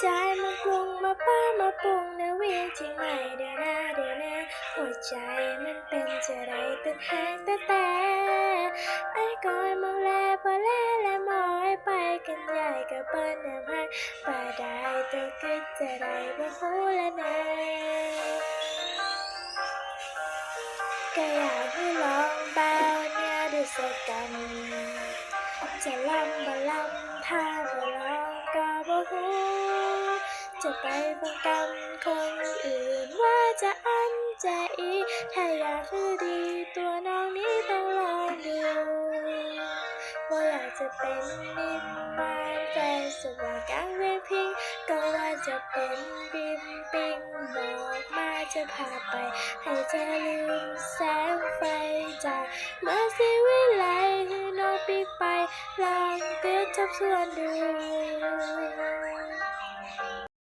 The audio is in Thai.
ใจมันปรุงมาป้ามาปรุงนะวิ่งจริงไหม่เดี๋ยวนะเดี๋ยวนะหัวใจมันเป็นจะไรตึกแหงแต่แต่ไอ้ก้อยมองแลพอแลและมองให้ไปกันใหญ่กับเปิ้ลน้ำให้ป่าได้ตัวคิดจะได้บ่ฮู้ละนะก็อยากให้ลองเบาเนี่ยดูสักกันจะลำบ่ลำถ้าง ก็บ่ฮู้จะไปฟังกำคนอื่นว่าจะอันใจอีถ้าอยากคือดีตัวน้องนี้ต้องลองดูว่าอยากจะเป็นนิมมานแฟนสว่างกลางเวรพิงก็ว่าจะเป็นบิมปิงบอกมาจะพาไป ให้เธอลืมแสงไฟจากเมื่อสิวิไลให้น้องปีกไปลองเตือนทบทวนดู